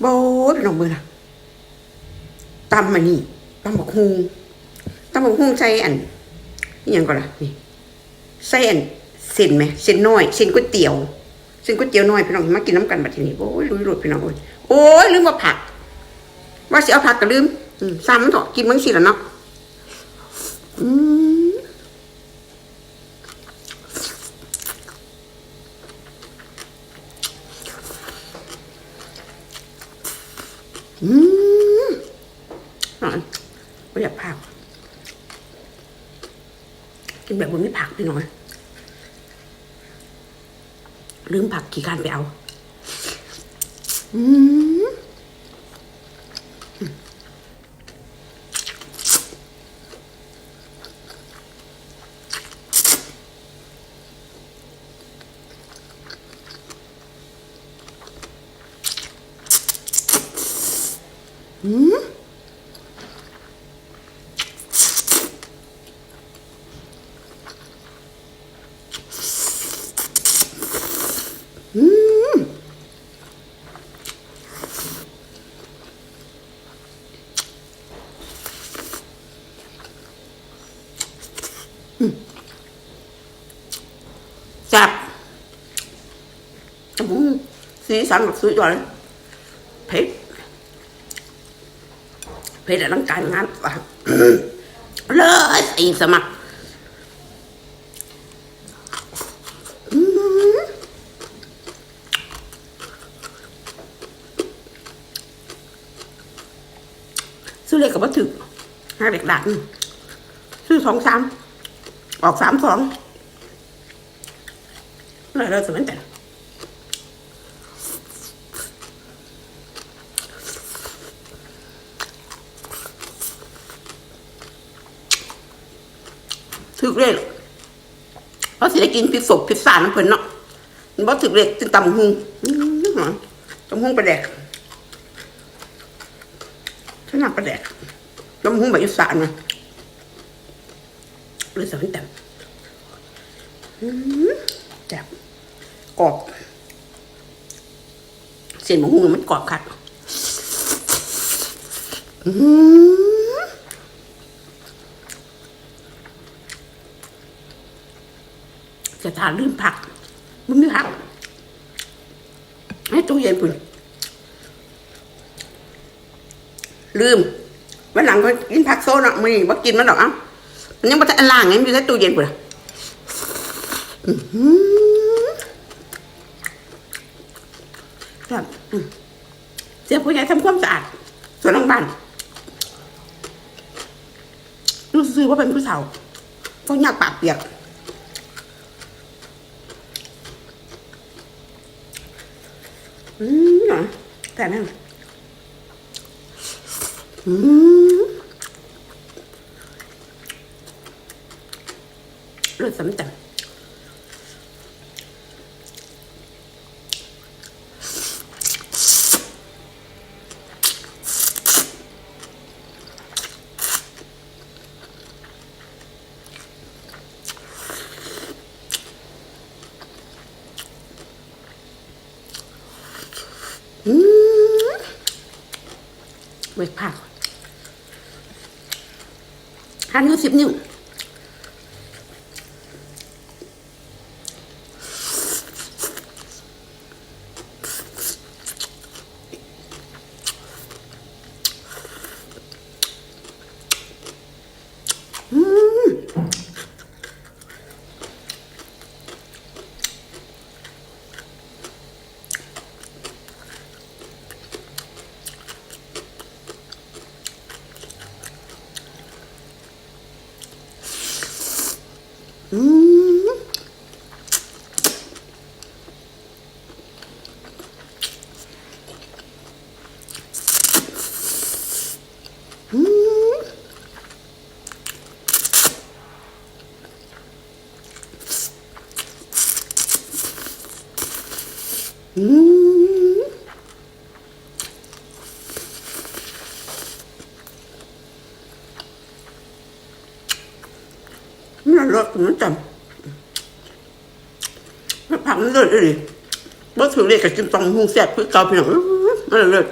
โบ้ยพี่น้องมือนะตำมานี่ตำบักฮุงตำบักฮุงใส่อันนี่ยังก่อนล่ะนี่ใส่อันเส้นไหมเส้นน้อยเส้นก๋วยเตี๋ยวเส้นก๋วยเตี๋ยวน้อยพี่น้องมากินน้ำกันบัดทีนี้โอ้ยลุยรดพี่น้องโอ้ยโอ้ยลืมว่าผัก ว่าสิเอาผักก็ลืมอืมซ้ำมันเถอะกินมั้งสิละเนาะอืม อืมอะไม่อยากผักกินแบบบนไม่ผักไปหน่อย ลืมผักกี่การไปเอา อืม อืมอืมอืมจับอืมสีสันแบบสวยจัง เลยเผ็ดเพศร่างกายงานเลยอ้สมัครซื้อเลขกับวัตถุห้าเด็กดันซื้อสองสามออกสามสองอะไรเราสมัยแต่ ถึกเลยเพราะสิได้กินพิซซ่าพิซซ่าน้ำเพิ่นเนาะมันบ่ถึกเลยกินตำหุงตำหุงปลาแดกขนาดปลาแดกตำหุงแบบอีสานนะเลยสวิตแต่อื้อแซ่บกรอบเส้นหมูหุงมันกรอบคักอื้อ จะทานลืมผักมันไม่ผักให้ตู้เย็นปุ่นลืมวันหลังก็กินผักโซนอะมีว่ากินมันดอกเอ้ามันยังไม่ทันล่างไงมันอยู่ในตู้เย็นปุ่นะอื้อหือครับเสียผู้ใหญ่ทำความสะอาดส่วนหลังบ้านรู้สึกว่าเป็นผู้สาวก็ยากปากเปียก อืมเหรอแต่นั่นอืมรสสำจังอืม เวกผักหั่นนิ้วสิบนิ้ว นี่รสมันจำผักมันเลิศเลยบ่ถือเลยกับกินตองหุงแซ่บคือเก่าพี่น้องอื้อมันเลิศ